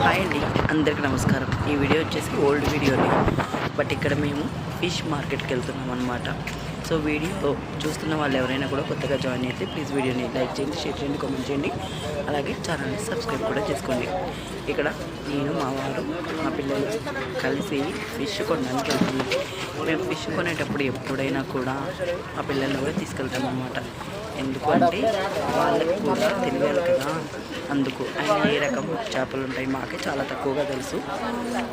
Hi అండి. అందరికీ నమస్కారం. ఈ వీడియో వచ్చేసి ఓల్డ్ వీడియోని. బట్ ఇక్కడ మేము ఫిష్ మార్కెట్కి వెళ్తున్నాం అనమాట సో వీడియో చూస్తున్న వాళ్ళు ఎవరైనా కూడా కొత్తగా జాయిన్ అయితే ప్లీజ్ వీడియోని లైక్ చేయండి షేర్ చేయండి కామెంట్ చేయండి. అలాగే ఛానల్ని సబ్స్క్రైబ్ కూడా చేసుకోండి. ఇక్కడ నేను మా వారు మా పిల్లలు కలిసి ఫిష్ కొనడానికి వెళ్తున్నాం. మేము ఫిష్ కొనేటప్పుడు ఎప్పుడైనా కూడా మా పిల్లల్ని కూడా తీసుకెళ్తాం అనమాట ఎందుకంటే వాళ్ళకి కూడా తెలియాలి కదా. అందుకు ఆయన ఏ రకం చేపలు ఉంటాయి మాకే చాలా తక్కువగా తెలుసు.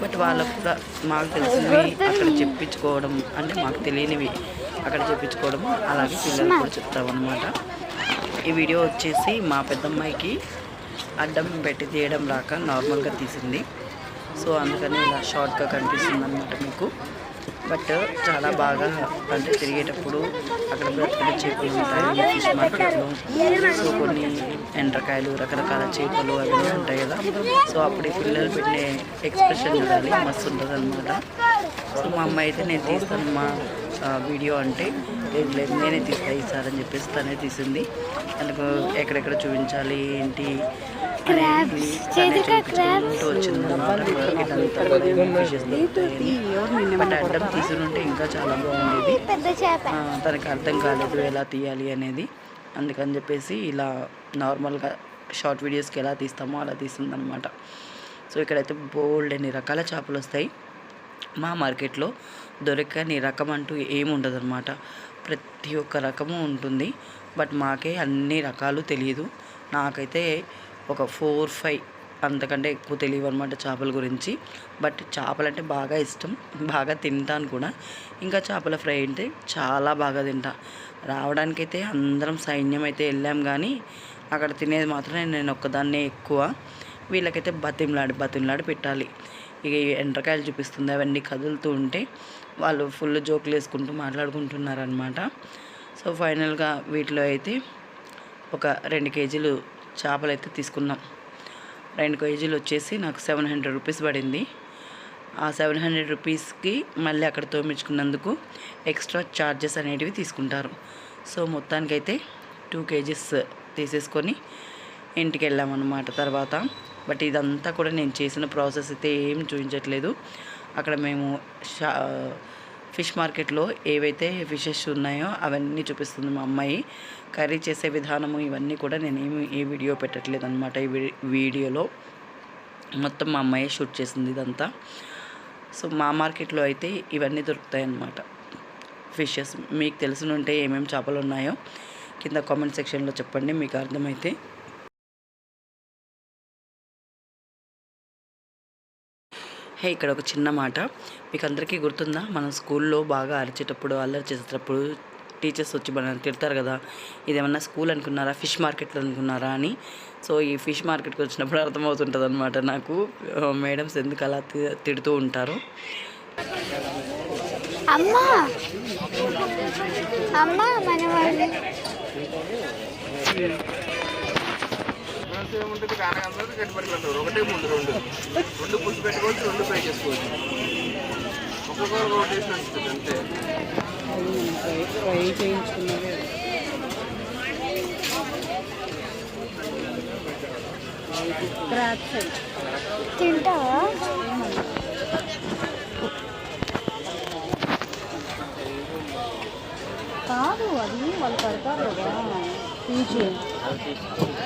బట్ వాళ్ళకు కూడా మాకు తెలిసినవి అక్కడ చెప్పించుకోవడం అంటే మాకు తెలియనివి అక్కడ చెప్పించుకోవడం అలాగే పిల్లలు కూడా చెప్తాం అనమాట ఈ వీడియో వచ్చేసి మా పెద్దమ్మాయికి అడ్డం పెట్టి తీయడం రాక నార్మల్గా తీసింది. సో అందుకని ఇలా షార్ట్గా కనిపిస్తుంది అనమాట మీకు. బట్ చాలా బాగా అంటే తిరిగేటప్పుడు అక్కడ బ్రతకడే చేపలు ఉంటాయి. ఫిష్ మార్కెట్లో సో కొన్ని ఎండ్రకాయలు రకరకాల చేపలు అవన్నీ ఉంటాయి కదా. సో అప్పుడు పిల్లలు పెట్టే ఎక్స్ప్రెషన్ చూడాలి మస్తు ఉంటుంది అనమాట సో మా అమ్మ అయితే నేను తీస్తాను మా వీడియో అంటే. లేదు లేదు నేనే తీస్తాను ఈసారి అని చెప్పేసి తనే తీసింది. అందుకు ఎక్కడెక్కడ చూపించాలి ఏంటి fishes దొరుకుతాయని. బట్ అడ్డం తీసుకుంటే ఇంకా చాలా బాగుండేది. పెద్ద చేప. ఆ, తనకి అర్థం కాలేదు ఎలా తీయాలి అనేది. అందుకని చెప్పేసి ఇలా నార్మల్గా షార్ట్ వీడియోస్కి ఎలా తీస్తామో అలా తీస్తుందన్నమాట. సో ఇక్కడైతే బోల్డ్ అన్ని రకాల చేపలు వస్తాయి. మా మార్కెట్లో దొరకని రకం అంటూ ఏమి ఉండదు అనమాట ప్రతి ఒక్క రకము ఉంటుంది. బట్ మాకే అన్ని రకాలు తెలియదు నాకైతే ఒక ఫోర్ ఫైవ్ అంతకంటే ఎక్కువ తెలియదు అనమాట చేపల గురించి. బట్ చేపలు అంటే బాగా ఇష్టం. బాగా తింటాను కూడా. ఇంకా చేపల ఫ్రై అంటే చాలా బాగా తింటా. రావడానికైతే అందరం సైన్యం అయితే వెళ్ళాం కానీ అక్కడ తినేది మాత్రం నేను ఒక్కదాన్నే ఎక్కువ. వీళ్ళకైతే బతిమలాడి బతిమలాడి పెట్టాలి. ఇక ఎండ్రకాయలు చూపిస్తుంది. అవన్నీ కదులుతూ ఉంటే వాళ్ళు ఫుల్ జోకులు వేసుకుంటూ మాట్లాడుకుంటున్నారనమాట సో ఫైనల్గా వీటిలో అయితే ఒక రెండు కేజీలు చేపలు అయితే తీసుకున్నాం. రెండు కేజీలు వచ్చేసి నాకు సెవెన్ హండ్రెడ్ రూపీస్ పడింది. ఆ సెవెన్ హండ్రెడ్ రూపీస్కి మళ్ళీ అక్కడ తోమించుకున్నందుకు ఎక్స్ట్రా ఛార్జెస్ అనేటివి తీసుకుంటారు. సో మొత్తానికైతే టూ కేజీస్ తీసేసుకొని ఇంటికి వెళ్ళామన్నమాట తర్వాత. బట్ ఇదంతా కూడా నేను చేసిన ప్రాసెస్ అయితే ఏం చూపించట్లేదు. అక్కడ మేము షా ఫిష్ మార్కెట్లో ఏవైతే ఫిషెస్ ఉన్నాయో అవన్నీ చూపిస్తుంది మా అమ్మాయి. కర్రీ చేసే విధానము ఇవన్నీ కూడా నేను ఏమి ఏ వీడియో పెట్టట్లేదు అనమాట ఈ వీడియోలో. మొత్తం మా అమ్మాయి షూట్ చేసింది ఇదంతా. సో మా మార్కెట్లో అయితే ఇవన్నీ దొరుకుతాయి అన్నమాట ఫిషెస్. మీకు తెలిసినుంటే ఏమేమి చేపలు ఉన్నాయో కింద కామెంట్ సెక్షన్లో చెప్పండి మీకు అర్థమైతే. హే ఇక్కడ ఒక చిన్న మాట. మీకు అందరికీ గుర్తుందా? మనం స్కూల్లో బాగా అరిచేటప్పుడు అల్లరి చేసేటప్పుడు టీచర్స్ వచ్చి మనం తిడతారు కదా. ఇదేమన్నా స్కూల్ అనుకున్నారా? ఫిష్ మార్కెట్ అనుకున్నారా అని. సో ఈ ఫిష్ మార్కెట్కి వచ్చినప్పుడు అర్థమవుతుంటుంది అనమాట నాకు మేడమ్స్ ఎందుకు అలా తి- తిడుతూ ఉంటారు? అమ్మా! అమ్మా మన వాళ్ళు మనసు ఏముంటుంది కానగంలో గట్టి పడిపోతారు ఒకటే ముందు రెండు. రెండు పులుసు పెట్టుకోవచ్చు రెండు ఫ్రై చేసుకోవచ్చు. ఒక్కొక్కరు రోటేషన్ వస్తుంది అంతే. తింటావా? కాదు అది వాళ్ళు కడతారు కదా? పీజీ.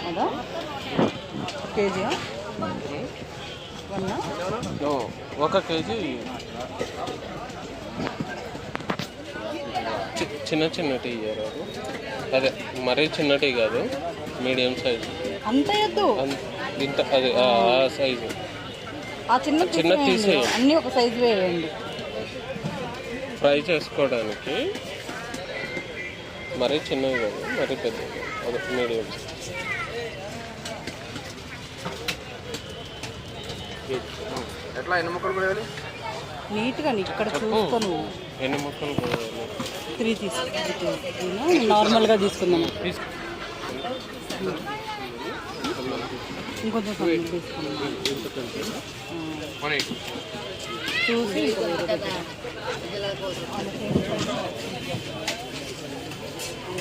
అదా? కేజీ వన్నా ఒక కేజీ. చిన్న చిన్న టీ ఇయ్యారు. అదే మరీ చిన్న టీ కాదు మీడియం సైజ్. అంత ఎద్దు ఇంత అదే ఆ సైజు. ఆ చిన్న చిన్న తీసేయండి. తీసేయండి. అన్నీ ఒక సైజు వేయండి. ఫ్రై చేసుకోవడానికి మరీ చిన్నది కాదు మరీ పెద్దది అదే మీడియం. ఎట్లా ఎన్ని ముక్కలు కూడా నీట్గా నీ ఇక్కడ చూసుకోను. ఎన్ని ముక్కలు? త్రీ తీసుకుంటాను నార్మల్గా ఇంకొంచెం తీసుకుందాం ఎయిటీ చూసి.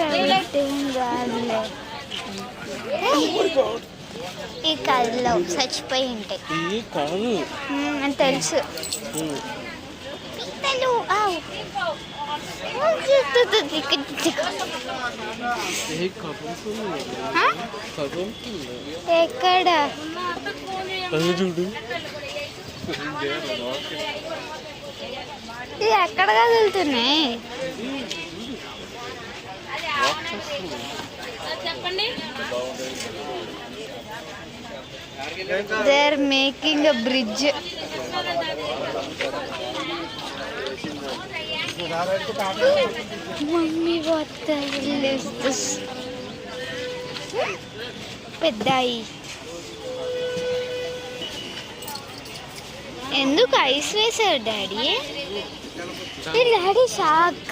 కాదులే ఈ కళ్ళలో చచ్చిపోయి ఉంటాయి. తెలుసు. ఎక్కడ అది చూడు ఇది ఎక్కడ కదులుతున్నాయి they are making a bridge mummy is this పెద్దాయి. ఎందుకు ఐస్ వేశారు daddy? Daddy shark.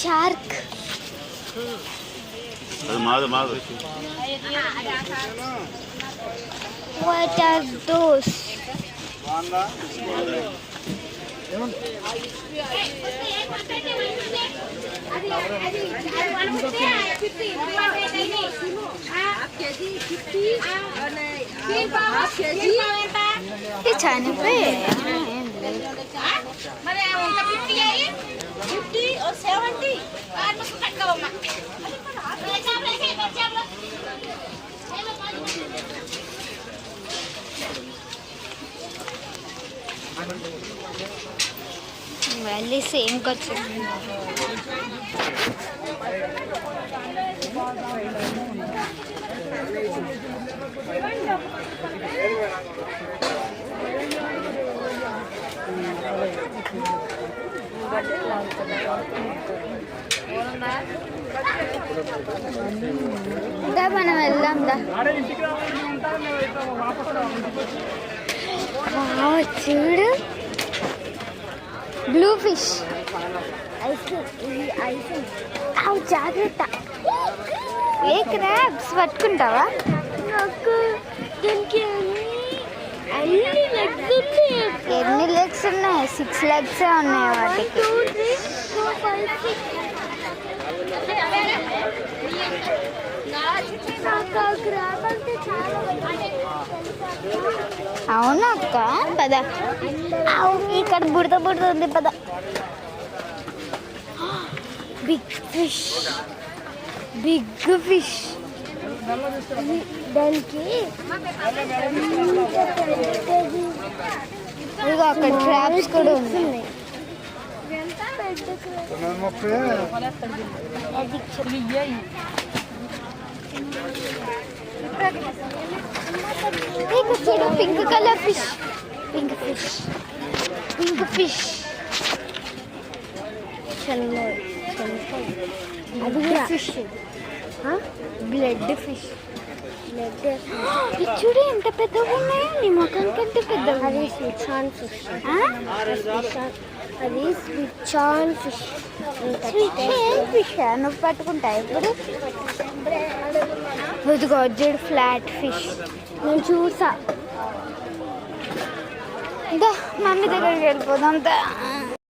Shark. What are those? ఇది చనిపోయి మళ్ళీ సేమ్ వచ్చింది దా మనం వెళ్దాం దా. చూడు. బ్లూ ఫిష్ అవు జాగ్రత్త. ఏ క్రాబ్స్ పట్టుకుంటావా? నాకు దీనికి ఎన్ని లెగ్స్ ఉన్నాయి ఎన్ని లెగ్స్ ఉన్నాయి? సిక్స్ లెగ్స్ ఉన్నాయి వాటికి. అవునా అక్క? పద. అవును ఇక్కడ బుడత బుడత ఉంది పద. Big fish. Big fish. దానికి ఇదిగో అక్కడ ట్రాప్స్ కూడా ఉన్నాయి. నీకు చూడు pink colour fish pink fish pink fish చల్ల అది కూడా ఫిష్ బ్లడ్ ఫిష్ బ్లడ్ ఇది చూడు ఎంత పెద్దగా ఉన్నాయో. నీ ముఖం కంటే పెద్దగా అది స్విచ్ ఆన్ ఫిష్ అది switch on fish switch fish నువ్వు పట్టుకుంటా ఇప్పుడు ఇదిగో చూడు ఫ్లాట్ ఫిష్ నేను చూసా. ఇంకా మమ్మీ దగ్గరికి వెళ్ళిపోదాం